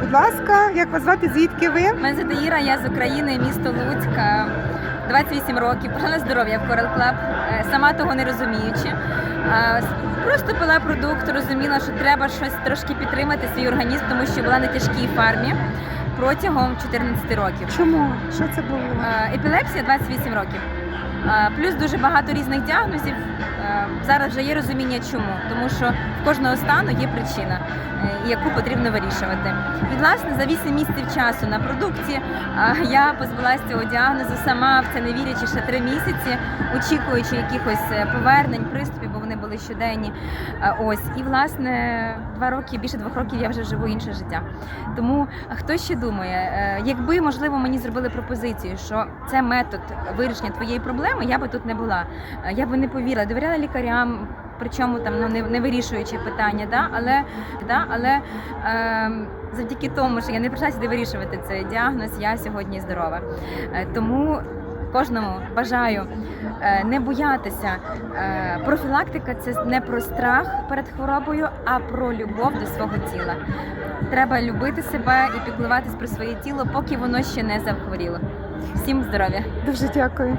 будь ласка, як вас звати? Звідки ви? Мене звати Іра, я з України, місто Луцьк. е, 28 років, почала здоров'я в Coral Club, е, сама того не розуміючи. Е, Просто пила продукт, розуміла, що треба щось трошки підтримати свій організм, тому що була на тяжкій фармі протягом 14 років. Чому? Що це було? Е, Епілепсія 28 років. Е, Плюс дуже багато різних діагнозів. Е, Зараз вже є розуміння, чому, тому що в кожного стану є причина, яку потрібно вирішувати. І власне за 8 місяців часу на продукті я позбулася цього діагнозу сама в це не вірячи ще 3 місяці, очікуючи якихось повернень, приступів, були щоденні. Е, Ось і власне два роки, більше двох років я вже живу інше життя. Тому хто ще думає, е, якби можливо мені зробили пропозицію, що це метод вирішення твоєї проблеми, я би тут не була. Е, Я би не повірила, довіряла лікарям. Причому там ну не, не вирішуючи питання, да? але да? але ем, завдяки тому, що я не прийшла сюди вирішувати цей діагноз, я сьогодні здорова. Е, тому кожному бажаю е, не боятися. Е, профілактика це не про страх перед хворобою, а про любов до свого тіла. Треба любити себе і піклуватись про своє тіло, поки воно ще не захворіло. Всім здоров'я! Дуже дякую.